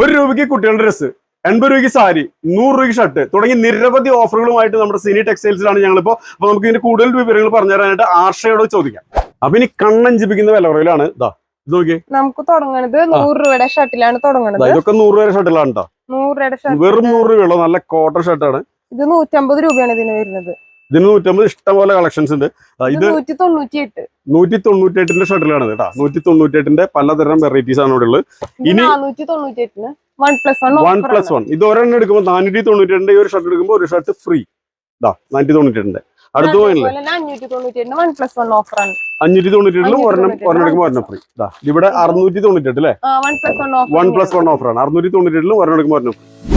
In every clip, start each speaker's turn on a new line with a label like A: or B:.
A: ഒരു രൂപയ്ക്ക് കുട്ടികളുടെ ഡ്രസ്സ് എൺപത് രൂപയ്ക്ക് സാരി നൂറ് രൂപയ്ക്ക് ഷർട്ട് തുടങ്ങി നിരവധി ഓഫറുകളുമായിട്ട് നമ്മുടെ സിനി ടെക്സ്റ്റൈൽസിലാണ് ഞങ്ങളിപ്പോ. അപ്പൊ നമുക്ക് ഇതിന്റെ കൂടുതൽ വിവരങ്ങൾ പറഞ്ഞു തരാനായിട്ട് ആർഷയോട് ചോദിക്കാം. അപ്പൊ ഇനി കണ്ണഞ്ചിപ്പിക്കുന്ന വില കുറവിലാണ് ഇതാ ഇത് നോക്കിയേ.
B: നമുക്ക് തുടങ്ങണത് നൂറ് രൂപയുടെ ഷർട്ടിലാണ് തുടങ്ങണത്.
A: ഇതൊക്കെ നൂറ് രൂപയുടെ ഷർട്ടിലാണ് കേട്ടോ
B: നൂറ് രൂപയുടെ
A: വെറും നൂറ് രൂപയുള്ള നല്ല കോട്ടൺ ഷർട്ടാണ്
B: ഇത് നൂറ്റമ്പത് രൂപയാണ് ഇതിന് വരുന്നത്.
A: ഇതിന് നൂറ്റമ്പത് ഇഷ്ടംപോലെ കളക്ഷൻസ് ഉണ്ട്.
B: ഇത് നൂറ്റി തൊണ്ണൂറ്റി
A: എട്ടിന്റെ ഷട്ടിലാണ് കേട്ടോ. നൂറ്റി തൊണ്ണൂറ്റി എട്ടിന്റെ പലതരം വെറൈറ്റീസ് ആണ് ഇവിടെ ഉള്ളത്. ഇനി-
B: വൺ പ്ലസ് വൺ
A: ഇത് ഒരെണ്ണം എടുക്കുമ്പോൾ നാനൂറ്റി തൊണ്ണൂറ്റി എട്ടിന്റെ ഒരു ഷർട്ട് എടുക്കുമ്പോൾ ഒരു ഷർട്ട് ഫ്രീ ഇതാ നാനൂറ്റി തൊണ്ണൂറ്റി എട്ടിന്റെ അടുത്ത് പോയില്ലേ
B: അഞ്ഞൂറ്റി തൊണ്ണൂറ്റി
A: എട്ടിലും ഒരെണ്ണം ഒരെണ്ണം എടുക്കുമ്പോൾ ഒരെണ്ണം ഫ്രീ ഇതാ ഇവിടെ അറുന്നൂറ്റി തൊണ്ണൂറ്റി എട്ട് അല്ലേ
B: വൺ പ്ലസ് വൺ ഓഫർ
A: ആണ്. ഓഫറാണ് അറുന്നൂറ്റി തൊണ്ണൂറ്റി എട്ടിലും ഒരെണ്ണം എടുക്കുമ്പോൾ ഒരെണ്ണം free.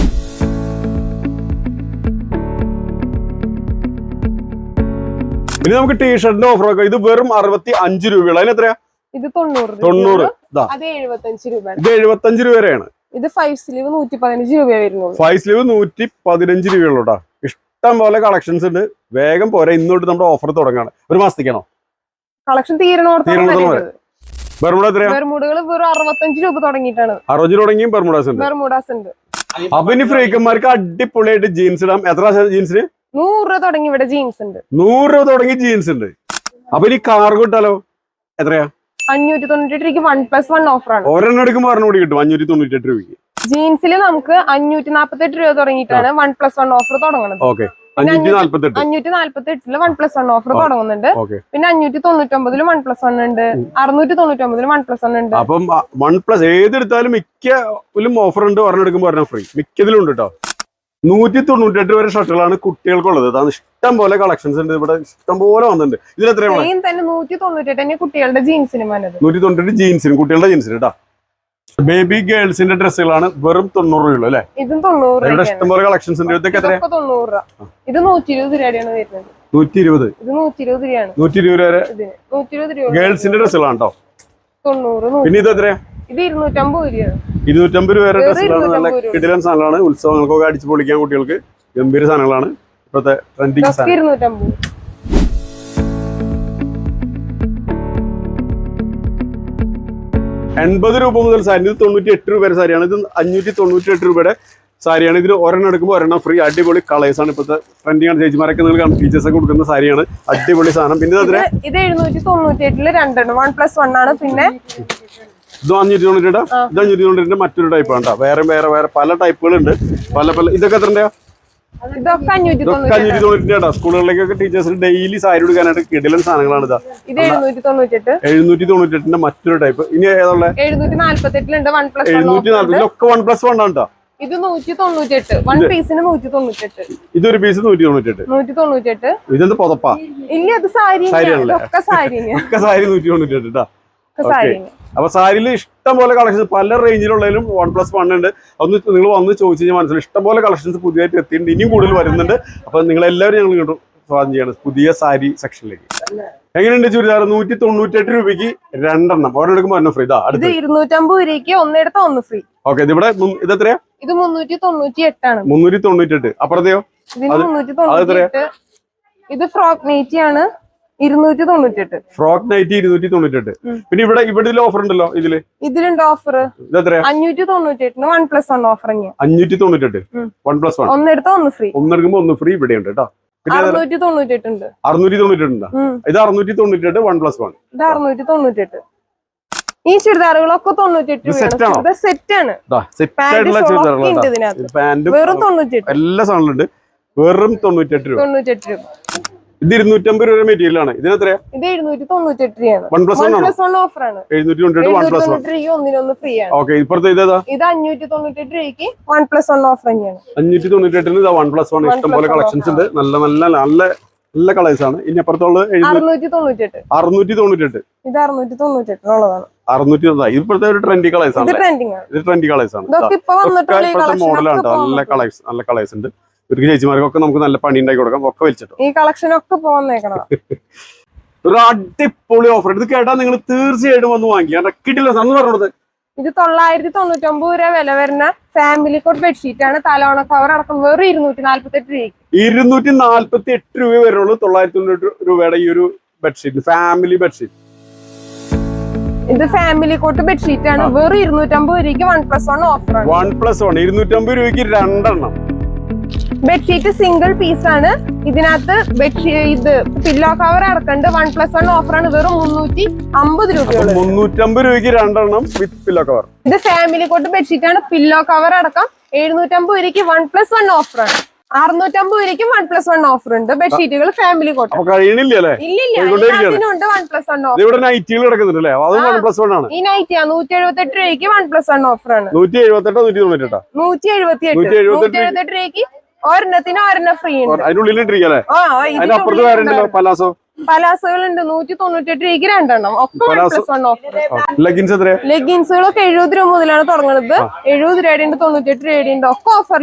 A: ഇനി നമുക്ക് ടീഷർട്ടിന്റെ ഓഫർ ഒക്കെ ഇത് വെറും അറുപത്തി അഞ്ച് രൂപയുള്ള. അതിന് എത്രയാ?
B: ഇത് തൊണ്ണൂറ് രൂപ.
A: തൊണ്ണൂറ്. ഇത്
B: എഴുപത്തഞ്ച് രൂപയാണ്.
A: ഇത് എഴുപത്തഞ്ച് രൂപ വരെയാണ്.
B: ഇത് ഫൈവ് സ്ലീവ് നൂറ്റി പതിനഞ്ച് രൂപ വരുന്നുള്ളൂ.
A: ഫൈവ് സ്ലീവ് നൂറ്റി പതിനഞ്ച് രൂപയുള്ളൂ കേട്ടോ ഇഷ്ടം പോലെ കളക്ഷൻസ് ഉണ്ട്. വേഗം പോരാ. ഇന്നോട്ട് നമ്മുടെ ഓഫർ തുടങ്ങാണ്. ഒരു മാസത്തേക്കാണോ?
B: കളക്ഷൻ തീരണോടത്തോളം വരുന്നത്
A: ബർമുഡ എത്രയാ?
B: ബെർമുഡകൾ വെറും അറുപത്തഞ്ച് രൂപ തുടങ്ങിയിട്ടാണ്.
A: അറുപത് തുടങ്ങിയും ബർമുഡാസ് ഉണ്ട്.
B: ബെർമുഡാസ് ഉണ്ട്.
A: അപ്പൊ ഇനി ഫ്രീക്കന്മാർക്ക് അടിപൊളിയായിട്ട് ജീൻസ് ഇടാം. എത്ര ജീൻസിന്
B: നൂറ് രൂപ തുടങ്ങി ഇവിടെ ജീൻസ് ഉണ്ട്.
A: നൂറ് രൂപ തുടങ്ങി ജീൻസ് ഉണ്ട്. അപ്പൊ ഇനി കാർഗോ ഇട്ടാലോ എത്രയാ?
B: അഞ്ഞൂറ്റി തൊണ്ണൂറ്റി എട്ടിക്ക് വൺ പ്ലസ് വൺ ഓഫറാണ്
A: ഒരെണ്ണം എടുക്കുമ്പോൾ ഒരെണ്ണം കൂടി കിട്ടും അഞ്ഞൂറ്റി തൊണ്ണൂറ്റി എട്ട് രൂപയ്ക്ക്.
B: ജീൻസിൽ നമുക്ക് അഞ്ഞൂറ്റി നാപ്പത്തി എട്ട് രൂപ തുടങ്ങിയിട്ടാണ് വൺ പ്ലസ് വൺ ഓഫർ തുടങ്ങുന്നത്.
A: ഓക്കെ അഞ്ഞൂറ്റി നാല്പത്തി
B: എട്ടിൽ വൺ പ്ലസ് വൺ ഓഫർ തുടങ്ങുന്നുണ്ട്. പിന്നെ അഞ്ഞൂറ്റി തൊണ്ണൂറ്റി ഒമ്പതിൽ വൺ പ്ലസ് വൺ ഉണ്ട്. അറുന്നൂറ്റി തൊണ്ണൂറ്റി ഒമ്പതിലും വൺ പ്ലസ് വൺ ഉണ്ട്.
A: അപ്പം വൺ പ്ലസ് ഏതെടുത്താലും മിക്കതിലും ഓഫർ ഉണ്ട് ഒരെണ്ണം എടുക്കുമ്പോൾ ഒരെണ്ണം ഫ്രീ മിക്കതിലും ഉണ്ട് കേട്ടോ നൂറ്റി തൊണ്ണൂറ്റെട്ട് വരെ ഷർട്ടുകളാണ് കുട്ടികൾക്കുള്ളത്. അതാണ് ഇഷ്ടം പോലെ കളക്ഷൻസ് ഉണ്ട്. ഇവിടെ ഇഷ്ടം പോലെ വന്നിട്ടുണ്ട്. ഇതിൽ എത്രയാണ്
B: നൂറ്റി തൊണ്ണൂറ്റി ജീൻസിനും കുട്ടികളുടെ ജീൻസിനും
A: നൂറ്റി തൊണ്ണൂറ്റെട്ട് ജീൻസിന് കുട്ടികളുടെ ജീൻസിന് കേട്ടോ ബേബി ഗേൾസിന്റെ ഡ്രസ്സുകളാണ് വെറും തൊണ്ണൂറ് രൂപ അല്ലേ?
B: ഇതും തൊണ്ണൂറ്
A: ഇവിടെ
B: രൂപയാണ്.
A: ഇഷ്ടം പോലെ കളക്ഷൻസ് ഉണ്ട്. ഇതൊക്കെ
B: എത്ര തൊണ്ണൂറ് രൂപ. ഇത് നൂറ്റി ഇരുപത് രൂപയാണ് വരുന്നത്.
A: നൂറ്റി ഇരുപത്
B: ഇത് നൂറ്റി ഇരുപത് രൂപയാണ്.
A: നൂറ്റി ഇരുപത് വരെ
B: നൂറ്റി ഇരുപത് രൂപ.
A: ഗേൾസിന്റെ ഡ്രസ്സുകളാണ് കേട്ടോ
B: തൊണ്ണൂറ്
A: പിന്നെ ഇത് എത്രയാ?
B: ഇത് ഇരുന്നൂറ്റമ്പത് രൂപയാണ്.
A: ഇരുന്നൂറ്റമ്പത് രൂപ വരെ ഡ്രസ്സുകളാണ് നല്ല കിടിലൻ സാധനങ്ങളാണ്. ഉത്സവങ്ങൾക്കൊക്കെ അടിച്ചു പൊളിക്കാൻ കുട്ടികൾക്ക് ഗംഭീര സാധനങ്ങളാണ്. ഇപ്പോഴത്തെ ട്രെൻഡിങ് സാധനം. എൺപത് രൂപ മുതൽ സാരി. ഇത് തൊണ്ണൂറ്റി എട്ട് രൂപ വരെ സാരിയാണ്. ഇത് അഞ്ഞൂറ്റി തൊണ്ണൂറ്റി എട്ട് രൂപയുടെ സാരിയാണ്. ഇതിൽ ഒരെണ്ണം എടുക്കുമ്പോൾ ഒരെണ്ണം ഫ്രീ അടിപൊളി കളേഴ്സ് ആണ് ഇപ്പോഴത്തെ ട്രെൻഡിങ് ആണ്. ചേച്ചിമാരൊക്കെ നിങ്ങൾ ടീച്ചേഴ്സ് ഒക്കെ കൊടുക്കുന്ന സാരിയാണ്. അടിപൊളി സാധനം. പിന്നെ ഇത്
B: എഴുന്നൂറ്റി തൊണ്ണൂറ്റി എട്ടിൽ രണ്ടെണ്ണം. വൺ പ്ലസ് വൺ ആണ്. പിന്നെ
A: ഇത് അഞ്ഞൂറ്റി തൊണ്ണൂറ്റി
B: ആ.
A: ഇത് അഞ്ഞൂറ്റി തൊണ്ണൂറ്റി മറ്റൊരു ടൈപ്പ് ആണ് വേറെ വേറെ വേറെ പല ടൈപ്പുകളുണ്ട് പല പല ഇതൊക്കെ എത്രയാ
B: ഇതൊക്കെ അഞ്ഞൂറ്റി
A: സ്കൂളുകളിലേക്കൊക്കെ ടീച്ചേഴ്സിന് ഡെയിലി സാരി എടുക്കാനായിട്ട് കിടിലൻ സാധനങ്ങളാണ് ഇതാ.
B: ഇത് എഴുന്നൂറ്റി തൊണ്ണൂറ്റി എട്ട്
A: എഴുന്നൂറ്റി തൊണ്ണൂറ്റി എട്ടിന്റെ മറ്റൊരു ടൈപ്പ് ഇനി ഏതുള്ള?
B: എഴുന്നൂറ്റി നാല്പത്തി എട്ടിലുണ്ട് വൺ പ്ലസ് വൺ
A: എഴുന്നൂറ്റി നാൽപ്പത് വൺ പ്ലസ് വൺ ആണ്.
B: ഇത് നൂറ്റി തൊണ്ണൂറ്റി എട്ട് വൺ പീസിന് നൂറ്റി തൊണ്ണൂറ്റി എട്ട്
A: ഇതൊരു പീസ് നൂറ്റി തൊണ്ണൂറ്റി എട്ട്
B: നൂറ്റി
A: ഇതെന്ത് പുതപ്പാ?
B: ഇല്ല അത് സാരി ഒക്കെ സാരി
A: ഒക്കെ സാരി നൂറ്റി തൊണ്ണൂറ്റി അപ്പൊ സാരിയിൽ ഇഷ്ടം പോലെ കളക്ഷൻസ് പല റേഞ്ചിലുള്ളതിലും വൺ പ്ലസ് വൺ ഉണ്ട്. ഒന്ന് നിങ്ങൾ വന്ന് ചോദിച്ചു കഴിഞ്ഞാൽ മനസ്സിലായി ഇഷ്ടം പോലെ കളക്ഷൻസ് പുതിയതായിട്ട് എത്തിയിട്ടുണ്ട്. ഇനിയും കൂടുതൽ വരുന്നുണ്ട്. അപ്പൊ നിങ്ങൾ എല്ലാവരും ഞങ്ങൾ ഇങ്ങോട്ട് സ്വാഗതം ചെയ്യണം. പുതിയ സാരി സെക്ഷനിലേക്ക്. എങ്ങനെയുണ്ട് ചുരിദാർ? നൂറ്റി തൊണ്ണൂറ്റെട്ട് രൂപയ്ക്ക് രണ്ടെണ്ണം. ഓരോ എടുക്കുമ്പോൾ ഒരെണ്ണം ഫ്രീ ഇതാ
B: ഇത് ഇരുന്നൂറ്റമ്പത് രൂപയ്ക്ക് ഒന്നെടുത്ത ഒന്ന് ഫ്രീ
A: ഓക്കെ ഇത് ഇവിടെ ഇത് എത്രയാ?
B: ഇത് മുന്നൂറ്റി തൊണ്ണൂറ്റി എട്ടാണ്
A: മുന്നൂറ്റി അപ്പുറത്തെയോ
B: തൊണ്ണൂറ്റി? എട്ട് ഇത് ഫ്രോക്ക് നെയ്റ്റി ആണ് ഇരുന്നൂറ്റി തൊണ്ണൂറ്റി എട്ട്
A: ഫ്രോക്ക് നൈറ്റി ഇരുന്നൂറ്റി തൊണ്ണൂറ്റെട്ട്. പിന്നെ ഇവിടെ ഇവിടെ ഓഫർ ഉണ്ടല്ലോ ഇതിൽ?
B: ഇതിലുണ്ട് ഓഫർ അഞ്ഞൂറ്റി തൊണ്ണൂറ്റി എട്ടിന് വൺ പ്ലസ് വൺ ഓഫർ
A: അഞ്ഞൂറ്റി തൊണ്ണൂറ്റെട്ട്. വൺ പ്ലസ് വൺ
B: ഒന്നെടുത്ത ഒന്ന് ഫ്രീ
A: ഒന്നെടുക്കുമ്പോൾ ഒന്ന് ഫ്രീ ഇവിടെ ഉണ്ട് കേട്ടോ പിന്നെ
B: അറുന്നൂറ്റി തൊണ്ണൂറ്റി ഉണ്ട്.
A: അറുന്നൂറ്റി തൊണ്ണൂറ്റെട്ട് ഉണ്ടോ?
B: ഉം.
A: ഇത് അറുന്നൂറ്റി തൊണ്ണൂറ്റെട്ട് വൺ പ്ലസ് വൺ
B: ഇത് അറുന്നൂറ്റി തൊണ്ണൂറ്റി ഈ ചുരിദാറുകളൊക്കെ തൊണ്ണൂറ്റി എട്ട്
A: ഇത് set ആണോ?
B: രൂപയാണ് സെറ്റ് ആണ്.
A: സെറ്റ് ആയിട്ടുള്ള
B: ഷോളൊക്കെ ഉണ്ട്
A: ചുരിദാറുകളാണ്
B: വെറും തൊണ്ണൂറ്റി എട്ട്
A: എല്ലാ സാധനങ്ങളുണ്ട് വെറും തൊണ്ണൂറ്റെട്ട് രൂപ.
B: തൊണ്ണൂറ്റി എട്ട് രൂപ.
A: ഇത് ഇരുന്നൂറ്റമ്പത് രൂപ മെറ്റീരിയൽ ആണ്. ഇതിന് എത്രയാ?
B: ഇത് എഴുന്നൂറ്റി തൊണ്ണൂറ്റി രൂപയാണ്.
A: വൺ പ്ലസ്
B: വൺ
A: വൺ ആണോ?
B: പ്ലസ് വൺ ഓഫർ ആണ്.
A: എഴുന്നൂറ്റി തൊണ്ണൂറ്റി വൺ പ്ലസ് വൺ
B: ഒന്നിനൊന്ന് ഫ്രീ ആണ്.
A: ഓക്കെ ഇപ്പുറത്തെ ഇതേതാ
B: ഇത് അഞ്ഞൂറ്റി തൊണ്ണൂറ്റി എട്ട് രൂപയ്ക്ക് വൺ പ്ലസ് വൺ ഓഫർ തന്നെയാണ്.
A: അഞ്ഞൂറ്റി തൊണ്ണൂറ്റെട്ടിന് ഇതാ വൺ പ്ലസ് വൺ
B: One
A: ഇഷ്ടം പോലെ
B: one
A: കളക്ഷൻസ് ഉണ്ട്. നല്ല നല്ല നല്ല നല്ല കളേഴ്സ് ആണ്. ഇനി അപ്പുറത്തുള്ള
B: അറുന്നൂറ്റി തൊണ്ണൂറ്റി എട്ട്
A: അറുന്നൂറ്റി
B: ഇത് അറുന്നൂറ്റി തൊണ്ണൂറ്റി എട്ടിനുള്ളതാണ്
A: അറുന്നൂറ്റി ഇപ്പോഴത്തെ ഒരു ട്രെൻഡി കളേഴ്സ് ആണ്. ഇത് ട്രെൻഡി കളേഴ്സ് ആണ്. ഇപ്പോഴത്തെ മോഡലാണ് നല്ല കളേഴ്സ് നല്ല കളേഴ്സ് ഉണ്ട്. ഒരു ചേച്ചിമാർക്കൊക്കെ നമുക്ക് നല്ല പണി ഉണ്ടാക്കി കൊടുക്കാം. ഒക്കെ വലിച്ചിട്ടു?
B: ഈ കളക്ഷൻ ഒക്കെ ഇപ്പൊ
A: ഒരു അടിപൊളി ഓഫർ ഇത് കേട്ടാ നിങ്ങൾ തീർച്ചയായിട്ടും വന്ന് വാങ്ങിക്കാം. കിട്ടില്ല. സാർ പറഞ്ഞത്
B: ഇത് തൊള്ളായിരത്തി തൊണ്ണൂറ്റി ഒമ്പത് രൂപ വില വരുന്ന ഫാമിലി കോട്ട് ബെഡ്ഷീറ്റ് ആണ്. തലോണ കവർ അടക്കം വെറും ഇരുന്നൂറ്റി നാല്പത്തി എട്ട് രൂപ
A: ഇരുന്നൂറ്റി നാല്പത്തി എട്ട് രൂപ വരുള്ളൂ തൊള്ളായിരത്തി തൊണ്ണൂറ്റി രൂപയുടെ ഈ ഒരു ബെഡ്ഷീറ്റ് ഫാമിലി ബെഡ്ഷീറ്റ്
B: ഇത് ഫാമിലി കോട്ട് ബെഡ്ഷീറ്റ് ആണ്. വെറും ഇരുന്നൂറ്റമ്പത് രൂപയ്ക്ക് one plus one offer
A: one plus one ഇരുന്നൂറ്റമ്പത് രൂപയ്ക്ക് രണ്ടെണ്ണം.
B: ബെഡ്ഷീറ്റ് സിംഗിൾ പീസ് ആണ്. ഇതിനകത്ത് ബെഡ്ഷീ ഇത് പില്ലോ കവർ അടക്കണ്ട്. വൺ പ്ലസ് വൺ ഓഫർ ആണ്. വെറും മുന്നൂറ്റി അമ്പത് രൂപയുള്ളത്
A: മുന്നൂറ്റമ്പത് രൂപയ്ക്ക് രണ്ടെണ്ണം വിത്ത് പില്ലോ കവർ
B: ഇത് ഫാമിലി കോട്ട് ബെഡ്ഷീറ്റ് ആണ്. പില്ലോ കവർ അടക്കം എഴുന്നൂറ്റമ്പത് രൂപയ്ക്ക് വൺ പ്ലസ് വൺ ഓഫർ ആണ്. അറുന്നൂറ്റമ്പത് രൂപയ്ക്ക് വൺ പ്ലസ് വൺ ഓഫർ ഉണ്ട്. ബെഡ്ഷീറ്റുകൾ ഫാമിലി കോട്ട് ഈ നൈറ്റ് നൂറ്റി എഴുപത്തെട്ട് രൂപയ്ക്ക് വൺ പ്ലസ് വൺ ഓഫർ ആണ്.
A: നൂറ്റി എഴുപത്തെട്ടോ നൂറ്റി
B: എഴുപത്തി എട്ട്
A: നൂറ്റി എഴുപത്തെട്ട്
B: രൂപയ്ക്ക് ഒരെണ്ണത്തിന് ഒരെണ്ണം ഫ്രീ ഉണ്ട്.
A: അതിനുള്ളിൽ ഇട്ടിരിക്കല്ലേ
B: ആ
A: അതിന്റെ വേറെ ഉണ്ടല്ലോ പലാസോ?
B: പലാസുകളുണ്ട്. നൂറ്റി തൊണ്ണൂറ്റെട്ട് രൂപയ്ക്ക് രണ്ടെണ്ണം. ഒക്കെ
A: ലെഗിൻസ്
B: ലെഗിൻസുകളൊക്കെ എഴുപത് രൂപ മുതലാണ് തുടങ്ങുന്നത്. എഴുപത് രൂപയുടെ ഉണ്ട് തൊണ്ണൂറ്റെട്ട് രൂപയുടെ ഉണ്ട്. ഒക്കെ offer.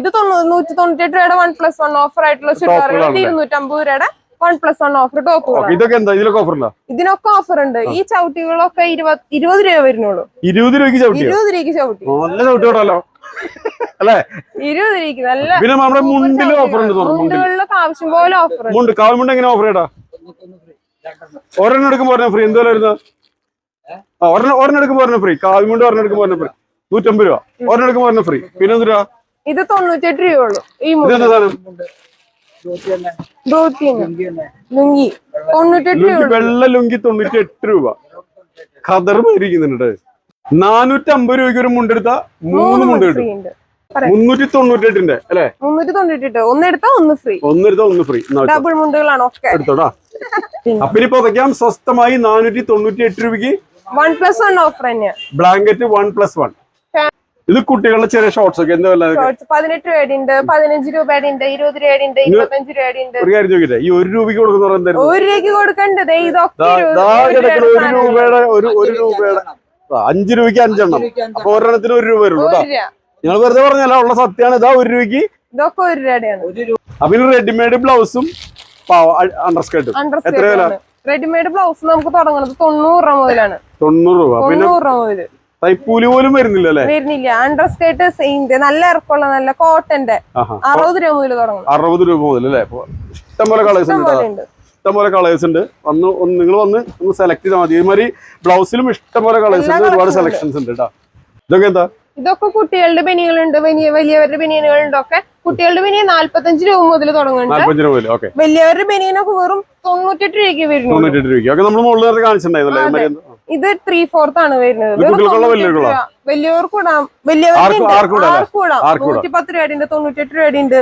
A: ഇത്
B: നൂറ്റി തൊണ്ണൂറ്റെട്ട് രൂപയുടെ? വൺ പ്ലസ് വൺ ഓഫർ ആയിട്ടുള്ള ചുരിദാറുകൾ? ഇരുന്നൂറ്റമ്പത് രൂപയുടെ one plus one offer top
A: ഇതൊക്കെ എന്താ? ഇതിലൊക്കെ ഓഫർ ഉണ്ടോ?
B: ഇതിനൊക്കെ ഓഫർ ഉണ്ട്. ഈ ചവിട്ടികളൊക്കെ ഇരുപത് രൂപ വരുന്നുള്ളൂ.
A: ഇരുപത് രൂപയ്ക്ക് ചവിട്ടി
B: ഇരുപത് രൂപയ്ക്ക് ചവിട്ടി.
A: നല്ല ചവിട്ടി കേട്ടോ അല്ലേ?
B: ഇരുപത് രൂപയ്ക്ക് നല്ല
A: പിന്നെ നമ്മുടെ മുണ്ടിലും ഓഫർ ഉണ്ട്
B: മുണ്ടുകളിലൊക്കെ ആവശ്യം പോലെ ഓഫർ
A: മുണ്ട് കാവുമുണ്ട് എങ്ങനെ ഓഫർ ഇടാ ഒരെണ്ണം എടുക്കുമ്പോ ഒരെണ്ണം ഫ്രീ എന്തുപോലെ വരുന്നത് ഒരെണ്ണം ഒരെണ്ണം എടുക്കുമ്പോ ഫ്രീ കാവുമുണ്ട് ഒരെണ്ണം എടുക്കുമ്പോ ഫ്രീ നൂറ്റമ്പത് രൂപ. ഒരെണ്ണം എടുക്കുമ്പോ ഒരെണ്ണം ഫ്രീ പിന്നെ എന്ത് രൂപ
B: ഇത് തൊണ്ണൂറ്റെട്ട് രൂപയുള്ളൂ ഈ മുണ്ട്. ലുങ്കി. തൊണ്ണൂറ്റെട്ട്
A: വെള്ള ലുങ്കി തൊണ്ണൂറ്റി എട്ട് രൂപ. ഖദർ മേടിക്കുന്നുണ്ട്. നാനൂറ്റി അമ്പത് രൂപയ്ക്ക് ഒരു മുണ്ടെടുത്ത മൂന്ന് മുണ്ട് കിട്ടും. മുന്നൂറ്റി തൊണ്ണൂറ്റി എട്ടിന്റെ അല്ലെ?
B: മുന്നൂറ്റി തൊണ്ണൂറ്റെട്ട് ഒന്ന് എടുത്താ ഒന്ന് ഫ്രീ.
A: ഒന്നെടുത്ത ഒന്ന് ഫ്രീ.
B: ഡബിൾ മുണ്ടുകളാണ് ഒക്കെ.
A: എടുത്തോടാ. അപ്പൊ ഇനി പുതയ്ക്കാം. സ്വസ്ഥമായി നാനൂറ്റി തൊണ്ണൂറ്റി എട്ട് രൂപയ്ക്ക്
B: one plus one offer
A: blanket one plus one ഇത് കുട്ടികളുടെ ചെറിയ ഷോർട്സ് ഒക്കെ എന്താ
B: ഷോർട്സ് പതിനെട്ട് രൂപയുടെ ഉണ്ട് പതിനഞ്ച് രൂപയുടെ ഉണ്ട് ഇരുപത് രൂപയുടെ ഉണ്ട് ഇരുപത്തഞ്ച് രൂപയുടെ ഉണ്ട്
A: ഒരു കാര്യം ചോദിക്കട്ടെ? ഈ ഒരു രൂപയ്ക്ക് കൊടുക്കുന്ന എന്തായിരുന്നു
B: ഒരു രൂപയ്ക്ക് കൊടുക്കണ്ടത് ഇതൊക്കെ ഒരു രൂപയുടെ
A: ഒരു രൂപയുടെ ഒരു രൂപയുടെ അഞ്ച് രൂപയ്ക്ക് അഞ്ചെണ്ണം. അപ്പൊ ഒരെണ്ണത്തിന് ഒരു രൂപ. വരുള്ളൂ നിങ്ങൾ വെറുതെ പറഞ്ഞല്ല ഉള്ള സത്യമാണ് ഇതാ ഒരു രൂപയ്ക്ക്.
B: ഇതൊക്കെ ഒരു രൂപയാണ്
A: അപ്പൊ ഇനി റെഡിമെയ്ഡ് ബ്ലൗസും അണ്ടർസ്കേർട്ടും
B: അണ്ടർ
A: എത്ര വില?
B: റെഡിമെയ്ഡ് ബ്ലൗസ് നമുക്ക് തുടങ്ങുന്നത് തൊണ്ണൂറ് രൂപ മുതലാണ്.
A: തൊണ്ണൂറ് രൂപ.
B: തൊണ്ണൂറ് രൂപ മുതൽ
A: തൈപ്പൂലി പോലും വരുന്നില്ല അല്ലേ
B: വരുന്നില്ല. അണ്ടർ സ്കേർട്ട് സെയിന്റ് നല്ല ഇറക്കമുള്ള നല്ല കോട്ടന്റെ അറുപത് രൂപ മുതൽ തുടങ്ങും.
A: അറുപത് രൂപ മുതൽ അല്ലേ? ഇഷ്ടംപോലെ കളേഴ്സ് ഉണ്ട്
B: ഇഷ്ടംപോലെ.
A: കളേഴ്സ് ഉണ്ട്. വന്ന് ഒന്ന് നിങ്ങൾ വന്ന് ഒന്ന് സെലക്ട് ചെയ്താൽ മതി. ഇതുമാതിരി ബ്ലൗസിലും ഇഷ്ടംപോലെ കളേഴ്സ് ഉണ്ട്. ഒരുപാട് സെലക്ഷൻസ് ഉണ്ട്. കേട്ടോ. ഇതൊക്കെ എന്താ?
B: ഇതൊക്കെ കുട്ടികളുടെ ബനിയനുകളുണ്ട് വലിയ വലിയവരുടെ ബനിയനുകളുണ്ട് ഒക്കെ കുട്ടികളുടെ ബനിയൻ നാല്പത്തഞ്ച് രൂപ മുതൽ തുടങ്ങുന്നുണ്ട്. വലിയവരുടെ ബനിയനൊക്കെ വെറും തൊണ്ണൂറ്റെട്ട് രൂപയ്ക്ക് വരുന്നു
A: തൊണ്ണൂറ്റെട്ട് രൂപയ്ക്ക്. നമ്മൾ മുകളിൽ കാണിച്ചിട്ടുണ്ടായിരുന്നല്ലേ?
B: ഇത് ത്രീ ഫോർത്ത് ആണ് വരുന്നത്. വലിയവർക്കൂടാം. വലിയവർക്ക്. നൂറ്റി പത്ത് രൂപയുടെ ഉണ്ട്. തൊണ്ണൂറ്റെട്ട് രൂപയുടെ ഉണ്ട്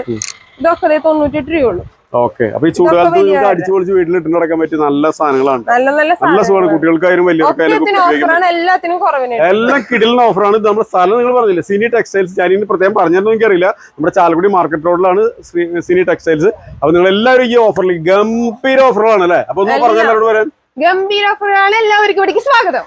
B: ഇതൊക്കെ തൊണ്ണൂറ്റെട്ട് രൂപയുള്ളൂ.
A: ഓക്കെ. അപ്പൊ ഈ ചൂടുകാലത്ത് അടിച്ചു പൊളിച്ച് വീട്ടിൽ ഇട്ട് നടക്കാൻ പറ്റിയ നല്ല സാധനങ്ങളാണ്.
B: നല്ല നല്ല
A: നല്ല
B: സാധനങ്ങളാണ്.
A: കുട്ടികൾക്കായാലും വലിയവർക്കായാലും എല്ലാം കിടിലിന് ഓഫറാണ് നമ്മുടെ സ്ഥലം നിങ്ങൾ പറഞ്ഞില്ല? സിനി ടെക്സ്റ്റൈൽസ് ഞാൻ ഇനി പ്രത്യേകം പറഞ്ഞിരുന്നു എനിക്കറിയില്ല. നമ്മുടെ ചാലക്കുടി മാർക്കറ്റ് റോഡിലാണ് സിനി ടെക്സ്റ്റൈൽസ് അപ്പൊ നിങ്ങൾ എല്ലാവരും ഈ ഓഫറിൽ ഗംഭീര ഓഫറുകളാണ് അല്ലെ? അപ്പൊ ഒന്ന്
B: എല്ലാം.
A: പറഞ്ഞ എല്ലാവരോട് വരാൻ?
B: ഗംഭീര ഓഫറുകളാണ് എല്ലാവർക്കും ഇവിടേക്ക് സ്വാഗതം.